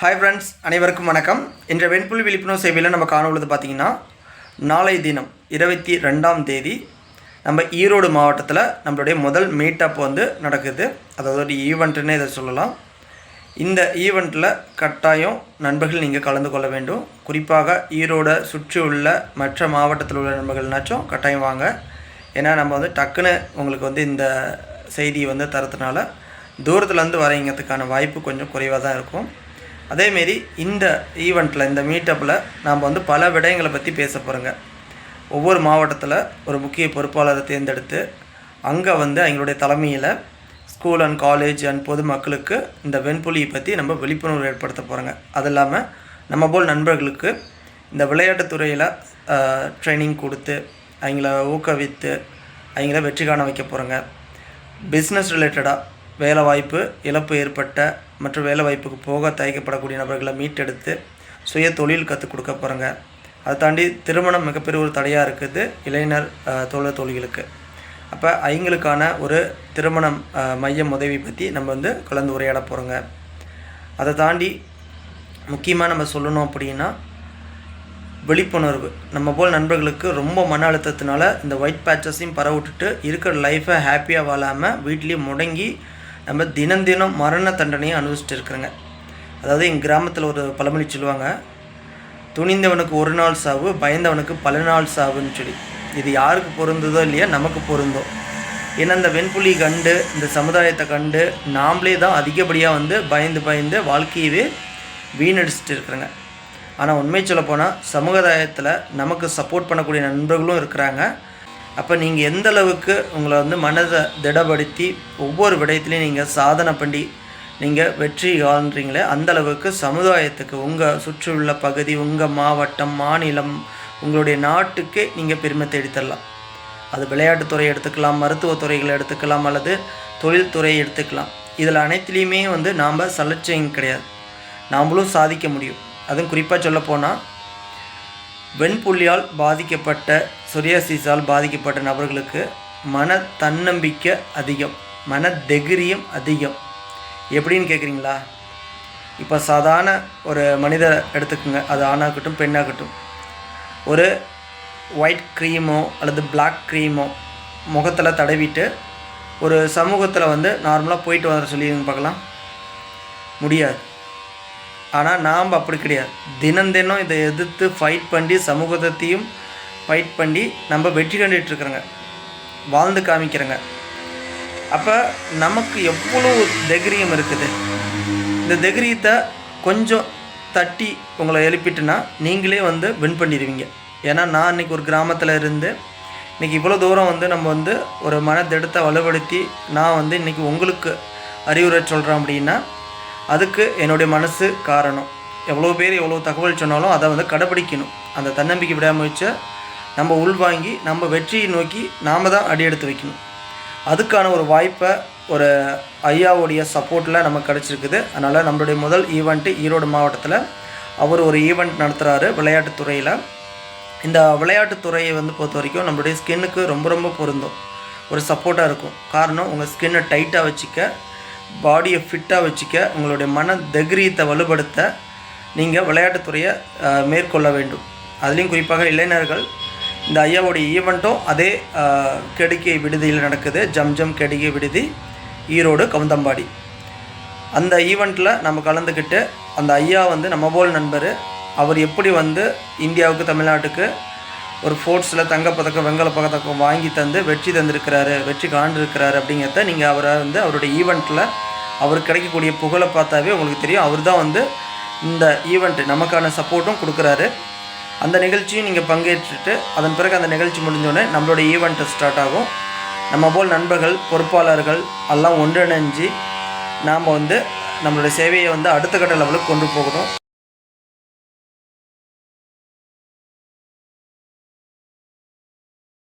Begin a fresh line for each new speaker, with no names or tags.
Hi friends அனைவருக்கும் வணக்கம். இன்ற வெண்புல் விழிப்புணர்வு சேவையில் நம்ம காண உள்ளது பார்த்திங்கன்னா நாளை தினம் இருபத்தி ரெண்டாம் தேதி நம்ம ஈரோடு மாவட்டத்தில் நம்மளுடைய முதல் மீட்டப் வந்து நடக்குது. அதாவது ஒரு ஈவெண்ட்டுன்னு இதை சொல்லலாம். இந்த ஈவெண்ட்டில் கட்டாயம் நண்பர்கள் நீங்கள் கலந்து கொள்ள வேண்டும். குறிப்பாக ஈரோடை சுற்றி உள்ள மற்ற மாவட்டத்தில் உள்ள நண்பர்கள்னாச்சும் கட்டாயம் வாங்க. ஏன்னா நம்ம வந்து டக்குன்னு உங்களுக்கு வந்து இந்த செய்தி வந்து தரத்துனால தூரத்துலேருந்து வரீங்கிறதுக்கான வாய்ப்பு கொஞ்சம் குறைவாக தான் இருக்கும். அதேமாரி இந்த ஈவெண்ட்டில் இந்த மீட்டப்பில் நாம் வந்து பல விடயங்களை பற்றி பேச போகிறோங்க ஒவ்வொரு மாவட்டத்தில் ஒரு முக்கிய பொறுப்பாளரை தேர்ந்தெடுத்து அங்கே வந்து அவங்களுடைய தலைமையில் ஸ்கூல் அண்ட் காலேஜ் அண்ட் பொதுமக்களுக்கு இந்த வெண்புலியை பற்றி நம்ம விழிப்புணர்வு ஏற்படுத்த போகிறோங்க அது இல்லாமல் நம்ம போல் நண்பர்களுக்கு இந்த விளையாட்டு துறையில் ட்ரைனிங் கொடுத்து அவங்கள ஊக்குவித்து அவங்கள வெற்றி காண வைக்க போகிறோங்க பிஸ்னஸ் ரிலேட்டடாக வேலைவாய்ப்பு இழப்பு ஏற்பட்ட மற்றும் வேலைவாய்ப்புக்கு போக தயக்கப்படக்கூடிய நபர்களை மீட்டெடுத்து சுய தொழில் கற்றுக் கொடுக்க போகிறோங்க அதை தாண்டி திருமணம் மிகப்பெரிய ஒரு தடையாக இருக்குது இளைஞர் தோழ தோழிகளுக்கு. அப்போ அவங்களுக்கான ஒரு திருமணம் மையம் உதவி பற்றி நம்ம வந்து கலந்து உரையாட போகிறோங்க அதை தாண்டி முக்கியமாக நம்ம சொல்லணும் அப்படின்னா விழிப்புணர்வு. நம்ம போல் நண்பர்களுக்கு ரொம்ப மன அழுத்தத்தினால இந்த ஒயிட் பேச்சஸையும் பரவிட்டுட்டு இருக்கிற லைஃப்பை ஹாப்பியாக வாழாமல் வீட்லேயே முடங்கி நம்ம தினம் தினம் மரண தண்டனையை அனுபவிச்சுட்டு இருக்கிறோங்க அதாவது எங்கள் கிராமத்தில் ஒரு பழமொழி சொல்லுவாங்க துணிந்தவனுக்கு ஒரு நாள் சாவு பயந்தவனுக்கு பல நாள் சாவுன்னு சொல்லி. இது யாருக்கு பொருந்ததோ இல்லையா நமக்கு பொருந்தோம். ஏன்னா இந்த வெண்புலி கண்டு இந்த சமுதாயத்தை கண்டு நாமளே தான் அதிகப்படியாக வந்து பயந்து பயந்து வாழ்க்கையவே வீணடிச்சிட்டு இருக்கிறோங்க ஆனால் உண்மை சொல்லப் போனால் சமுதாயத்தில் நமக்கு சப்போர்ட் பண்ணக்கூடிய நண்பர்களும் இருக்கிறாங்க. அப்போ நீங்கள் எந்த அளவுக்கு உங்களை வந்து மனதை திடப்படுத்தி ஒவ்வொரு விடயத்துலையும் நீங்கள் சாதனை பண்ணி நீங்கள் வெற்றி காண்றீங்களே அந்த அளவுக்கு சமுதாயத்துக்கு உங்கள் சுற்றியுள்ள பகுதி உங்கள் மாவட்டம் மாநிலம் உங்களுடைய நாட்டுக்கே நீங்கள் பெருமை தேடித்தரலாம் அது விளையாட்டுத்துறை எடுத்துக்கலாம் மருத்துவத்துறைகளை எடுத்துக்கலாம் அல்லது தொழில்துறை எடுத்துக்கலாம். இதில் அனைத்துலேயுமே வந்து நாம் சலட்சியம் கிடையாது. நாம்ளும் சாதிக்க முடியும். அதுவும் குறிப்பாக சொல்லப்போனால் வெண்புள்ளியால் பாதிக்கப்பட்ட சொரியாசிஸால் பாதிக்கப்பட்ட நபர்களுக்கு மன தன்னம்பிக்கை அதிகம் மன தைரியம் அதிகம். எப்படின்னு கேட்குறீங்களா இப்போ சாதாரண ஒரு மனிதரை எடுத்துக்கோங்க. அது ஆணாகட்டும் பெண்ணாகட்டும் ஒரு ஒயிட் க்ரீமோ அல்லது பிளாக் க்ரீமோ முகத்தில் தடவிட்டு ஒரு சமூகத்தில் வந்து நார்மலாக போயிட்டு வர சொல்லிடுங்க பார்க்கலாம். முடியாது. ஆனால் நாம் அப்படி கிடையாது. தினம் தினம் இதை எதிர்த்து ஃபைட் பண்ணி சமூகத்தையும் ஃபைட் பண்ணி நம்ம வெற்றி கண்டுகிட்ருக்குறோங்க வாழ்ந்து காமிக்கிறோங்க. அப்போ நமக்கு எவ்வளோ தைரியம் இருக்குது? இந்த தைரியத்தை கொஞ்சம் தட்டி உங்களை எழுப்பிட்டுனா நீங்களே வந்து வின் பண்ணிடுவீங்க. ஏன்னா நான் இன்றைக்கி ஒரு கிராமத்தில் இருந்து இன்றைக்கி இவ்வளோ தூரம் வந்து நம்ம வந்து ஒரு மனதிடத்தை வலுப்படுத்தி நான் வந்து இன்றைக்கி உங்களுக்கு அறிவுரை சொல்கிறேன் அப்படின்னா அதுக்கு என்னுடைய மனசு காரணம். எவ்வளோ பேர் எவ்வளோ தகவல் சொன்னாலும் அதை வந்து கடைப்பிடிக்கணும். அந்த தன்னம்பிக்கை விடாமுயற்சியை நம்ம உள்வாங்கி நம்ம வெற்றியை நோக்கி நாம் தான் அடி எடுத்து வைக்கணும். அதுக்கான ஒரு வாய்ப்பை ஒரு ஐயாவுடைய சப்போர்ட்டில் நமக்கு கிடச்சிருக்குது. அதனால் நம்மளுடைய முதல் ஈவெண்ட்டு ஈரோடு மாவட்டத்தில் அவர் ஒரு ஈவெண்ட் நடத்துகிறாரு விளையாட்டுத்துறையில் இந்த விளையாட்டுத்துறையை வந்து பொறுத்த வரைக்கும் நம்மளுடைய ஸ்கின்னுக்கு ரொம்ப ரொம்ப பொருந்தும். ஒரு சப்போர்ட்டாக இருக்கும். காரணம் உங்கள் ஸ்கின்னை டைட்டாக வச்சுக்க பாடியை ஃபிட்டாக வச்சுக்க உங்களுடைய மன தைரியத்தை வலுப்படுத்த நீங்கள் விளையாட்டுத்துறையை மேற்கொள்ள வேண்டும். அதுலேயும் குறிப்பாக இளைஞர்கள் இந்த ஐயாவுடைய ஈவெண்ட்டும் அதே கெடுக்கை விடுதியில் நடக்குது. ஜம் ஜம் கெடுக்கை விடுதி ஈரோடு கவுந்தம்பாடி. அந்த ஈவெண்ட்டில் நம்ம கலந்துக்கிட்டு அந்த ஐயா வந்து நம்ம போல் நண்பர். அவர் எப்படி வந்து இந்தியாவுக்கு தமிழ்நாட்டுக்கு ஒரு ஸ்போர்ட்ஸில் தங்கப்பதக்கம் வெங்கல பதக்கம் வாங்கி தந்து வெற்றி தந்திருக்கிறாரு வெற்றி காண்டிருக்கிறாரு அப்படிங்கிறத நீங்கள் அவரை வந்து அவருடைய ஈவெண்ட்டில் அவருக்கு கிடைக்கக்கூடிய புகழை பார்த்தாவே உங்களுக்கு தெரியும். அவர் தான் வந்து இந்த ஈவெண்ட் நமக்கான சப்போர்ட்டும் கொடுக்குறாரு. அந்த நிகழ்ச்சியும் நீங்கள் பங்கேற்றுட்டு அதன் பிறகு அந்த நிகழ்ச்சி முடிஞ்சோடனே நம்மளோட ஈவெண்ட்டு ஸ்டார்ட் ஆகும். நம்ம போல் நண்பர்கள் பொறுப்பாளர்கள் எல்லாம் ஒன்றிணைஞ்சு நாம் வந்து நம்மளுடைய சேவையை வந்து அடுத்த கட்ட லெவலுக்கு கொண்டு போகணும்.